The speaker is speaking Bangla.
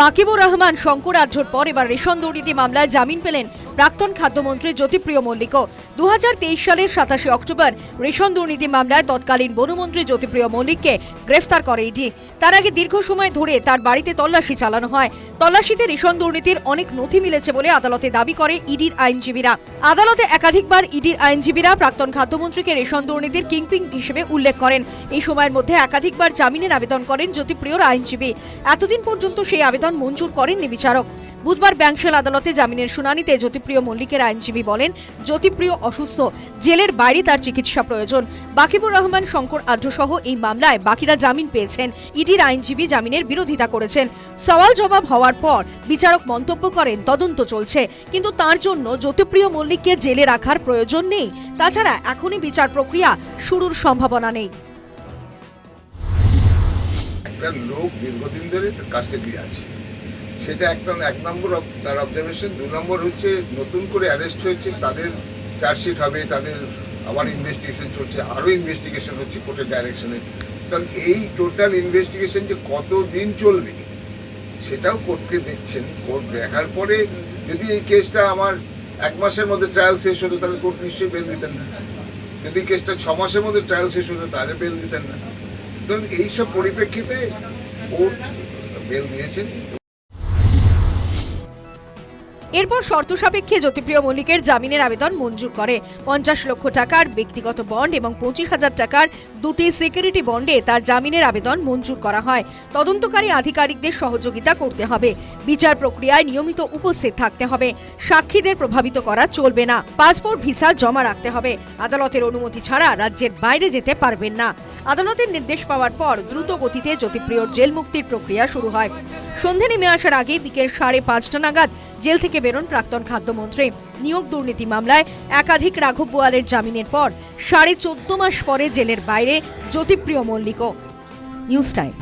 বাকিবুর রহমান শঙ্কর আঢ্যর পর এবার রেশন দুর্নীতি মামলায় জামিন পেলেন প্রাক্তন খাদ্যমন্ত্রী জ্যোতিপ্রিয় মল্লিকও। দু সালের সাতাশে অক্টোবর রেশন দুর্নীতি মামলায় তৎকালীন বনমন্ত্রী জ্যোতিপ্রিয় মল্লিককে গ্রেফতার করে ইডি। তার আগে দীর্ঘ সময় ধরে তার বাড়িতে তল্লাশি চালানো হয়। তল্লাশিতে রেশন দুর্নীতির অনেক নথি মিলেছে বলে আদালতে দাবি করে ইডির আইনজীবীরা। আদালতে একাধিকবার ইডির আইনজীবীরা প্রাক্তন খাদ্যমন্ত্রীকে রেশন দুর্নীতির কিংপিং হিসেবে উল্লেখ করেন। এই সময়ের মধ্যে একাধিকবার জামিনের আবেদন করেন জ্যোতিপ্রিয়র আইনজীবী। এতদিন পর্যন্ত সেই আবেদন মঞ্জুর করেননি বিচারক। বুধবার ব্যাংশাল আদালতে জামিনের শুনানিতে জ্যোতিপ্রিয় মল্লিকের আইনজীবী বলেন, জ্যোতিপ্রিয় অসুস্থ, জেলের বাইরে তার চিকিৎসা প্রয়োজন। বাকিবুর রহমান, শঙ্কর আর্য সহ এই মামলায় বাকিরা জামিন পেয়েছেন। ইডির আইনজীবী জামিনের বিরোধিতা করেছেন। সওয়াল জবাব হওয়ার পর বিচারক মন্তব্য করেন, তদন্ত চলছে। কিন্তু তার জন্য জ্যোতিপ্রিয় মল্লিককে জেলে রাখার প্রয়োজন নেই। তাছাড়া এখনই বিচার প্রক্রিয়া শুরুর সম্ভাবনা নেই। একটা লোক দীর্ঘদিন ধরে কাস্টাডি আছে। সেটা একটা এক নম্বর তার অবজারভেশন দু নম্বর হচ্ছে নতুন করে অ্যারেস্ট হয়েছে, তাদের চার্জশিট হবে, তাদের আবার ইনভেস্টিগেশন চলছে, আরও ইনভেস্টিগেশন হচ্ছে কোর্টের ডাইরেকশনে সুতরাং এই টোটাল ইনভেস্টিগেশন যে কত দিন চলবে, সেটাও কোর্টকে দেখছেন। কোর্ট দেখার পরে যদি এই কেসটা আমার এক মাসের মধ্যে ট্রায়াল শেষ হতো, তাহলে কোর্ট নিশ্চয়ই বেল দিতেন না। যদি কেসটা ছ মাসের মধ্যে ট্রায়াল শেষ হতো, তাহলে বেল দিতেন না। সুতরাং এইসব পরিপ্রেক্ষিতে কোর্ট বেল দিয়েছেন। এরপর শর্ত সাপেক্ষে জ্যোতিপ্রিয় মল্লিকের জামিনের আবেদন মঞ্জুর করে। পঞ্চাশ লক্ষ টাকার ব্যক্তিগত বন্ড এবং পঁচিশ হাজার টাকার দুটি সিকিউরিটি বন্ডে তার জামিনের আবেদন মঞ্জুর করা হয়। তদন্তকারী আধিকারিকদের সহযোগিতা করতে হবে। বিচার প্রক্রিয়ায় নিয়মিত উপস্থিত থাকতে হবে। সাক্ষীদের প্রভাবিত করা চলবে না। পাসপোর্ট, ভিসা জমা রাখতে হবে। আদালতের অনুমতি ছাড়া রাজ্যের বাইরে যেতে পারবেন না। আদালতের নির্দেশ পাওয়ার পর দ্রুত গতিতে জ্যোতিপ্রিয়র জেল মুক্তির প্রক্রিয়া শুরু হয়। সন্ধে নেমে আসার আগে বিকেল সাড়ে পাঁচটা নাগাদ জেল থেকে বেরোন প্রাক্তন খাদ্যমন্ত্রী। নিয়োগ দুর্নীতি মামলায় একাধিক রাঘব বোয়ালের জামিনের পর সাড়ে চোদ্দ মাস পরে জেলের বাইরে জ্যোতিপ্রিয় মল্লিকও। News time.